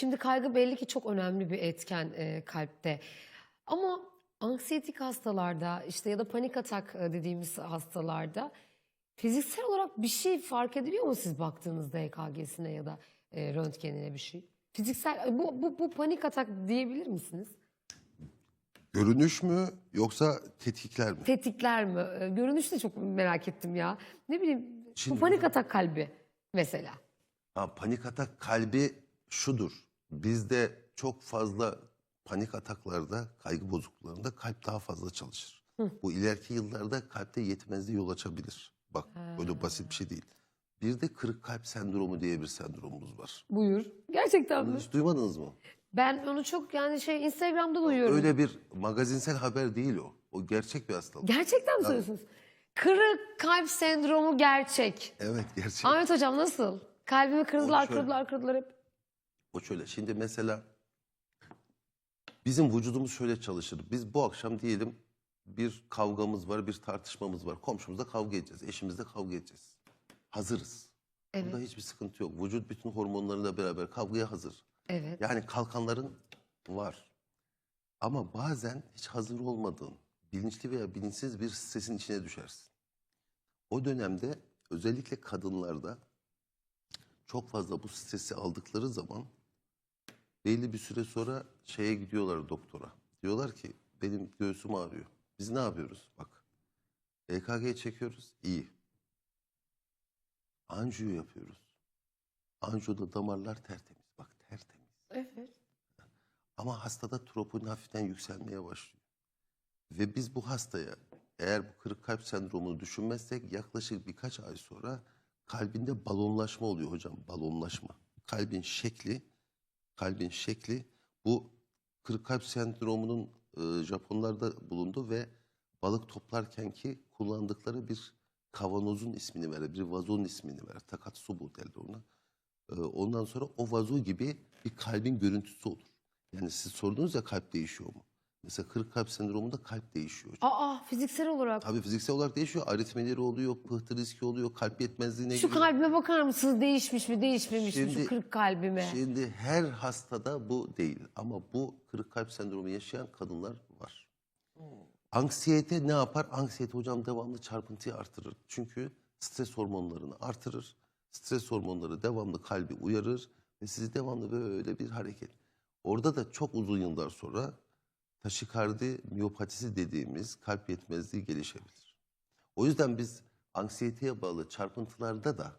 Şimdi kaygı belli ki çok önemli bir etken e, kalpte. Ama anksiyetik hastalarda işte ya da panik atak e, dediğimiz hastalarda fiziksel olarak bir şey fark ediliyor mu siz baktığınızda EKG'sine ya da e, röntgenine bir şey? Fiziksel e, bu, bu, bu panik atak diyebilir misiniz? Görünüş mü yoksa tetkikler mi? Tetikler mi? E, Görünüş de çok merak ettim ya. Ne bileyim Şimdi bu panik atak kalbi mesela. Ha, panik atak kalbi şudur. Bizde çok fazla panik ataklarda, kaygı bozukluklarında kalp daha fazla çalışır. Bu ileriki yıllarda kalpte yetmezliğe yol açabilir. Bak böyle basit bir şey değil. Bir de kırık kalp sendromu diye bir sendromumuz var. Buyur. Gerçekten mi? Hiç duymadınız mı? Ben onu çok yani şey Instagram'da duyuyorum. Öyle bir magazinsel haber değil o. O gerçek bir hastalık. Gerçekten mi söylüyorsunuz? Kırık kalp sendromu gerçek. evet gerçek. Ahmet hocam nasıl? Kalbimi kırdılar, şöyle. kırdılar, kırdılar hep. O şöyle. Şimdi mesela bizim vücudumuz şöyle çalışır. Biz bu akşam diyelim bir kavgamız var, bir tartışmamız var. Komşumuzla kavga edeceğiz, eşimizle kavga edeceğiz. Hazırız. Evet. Bunda hiçbir sıkıntı yok. Vücut bütün hormonlarıyla beraber kavgaya hazır. Evet. Yani kalkanların var. Ama bazen hiç hazır olmadığın, bilinçli veya bilinçsiz bir stresin içine düşersin. O dönemde özellikle kadınlarda çok fazla bu stresi aldıkları zaman belli bir süre sonra şeye gidiyorlar doktora. Diyorlar ki benim göğsüm ağrıyor. Biz ne yapıyoruz? Bak EKG çekiyoruz. iyi. Anjiyo yapıyoruz. Anjiyoda damarlar tertemiz. Bak tertemiz. Evet. Ama hastada troponin hafiften yükselmeye başlıyor. Ve biz bu hastaya eğer bu kırık kalp sendromunu düşünmezsek yaklaşık birkaç ay sonra kalbinde balonlaşma oluyor hocam. Balonlaşma. Kalbin şekli, kalbin şekli bu kırık kalp sendromunun e, Japonlarda bulundu ve balık toplarken ki kullandıkları bir kavanozun ismini verir, bir vazonun ismini verir. Takatsubo derler ona. Ee, Ondan sonra o vazo gibi bir kalbin görüntüsü olur. Yani siz sordunuz ya kalp değişiyor mu? Mesela kırık kalp sendromunda kalp değişiyor. Aa fiziksel olarak. Tabii fiziksel olarak değişiyor. Aritmeleri oluyor, pıhtı riski oluyor, kalp yetmezliğine Şu giriyor. kalbime bakar mısınız? Değişmiş mi, değişmemiş mi? Şu Şimdi- kırık kalbime. Şimdi her hastada bu değil. Ama bu kırık kalp sendromu yaşayan kadınlar var. Anksiyete ne yapar? Anksiyete hocam devamlı çarpıntıyı artırır. Çünkü stres hormonlarını artırır. Stres hormonları devamlı kalbi uyarır ve sizi devamlı böyle bir hareket. Orada da çok uzun yıllar sonra taşikardi miyopatisi dediğimiz kalp yetmezliği gelişebilir. O yüzden biz anksiyeteye bağlı çarpıntılarda da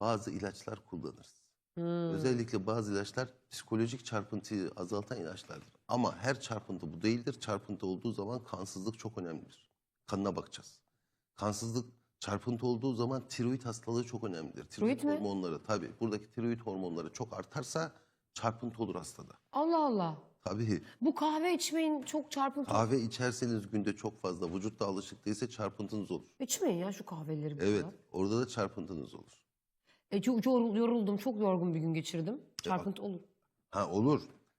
bazı ilaçlar kullanırız. Hmm. Özellikle bazı ilaçlar psikolojik çarpıntıyı azaltan ilaçlardır. Ama her çarpıntı bu değildir. Çarpıntı olduğu zaman kansızlık çok önemlidir. Kanına bakacağız. Kansızlık çarpıntı olduğu zaman tiroid hastalığı çok önemlidir. Tiroid, Tiroid hormonları tabii buradaki tiroid hormonları çok artarsa çarpıntı olur hastada. Allah Allah. Tabii Bu kahve içmeyin çok çarpıntı. kahve içerseniz günde çok fazla vücutta alışık değilse çarpıntınız olur. İçmeyin ya şu kahveleri. Evet orada da çarpıntınız olur. E, çok yorul- yoruldum, çok yorgun bir gün geçirdim. Çarpıntı olur. Ha olur.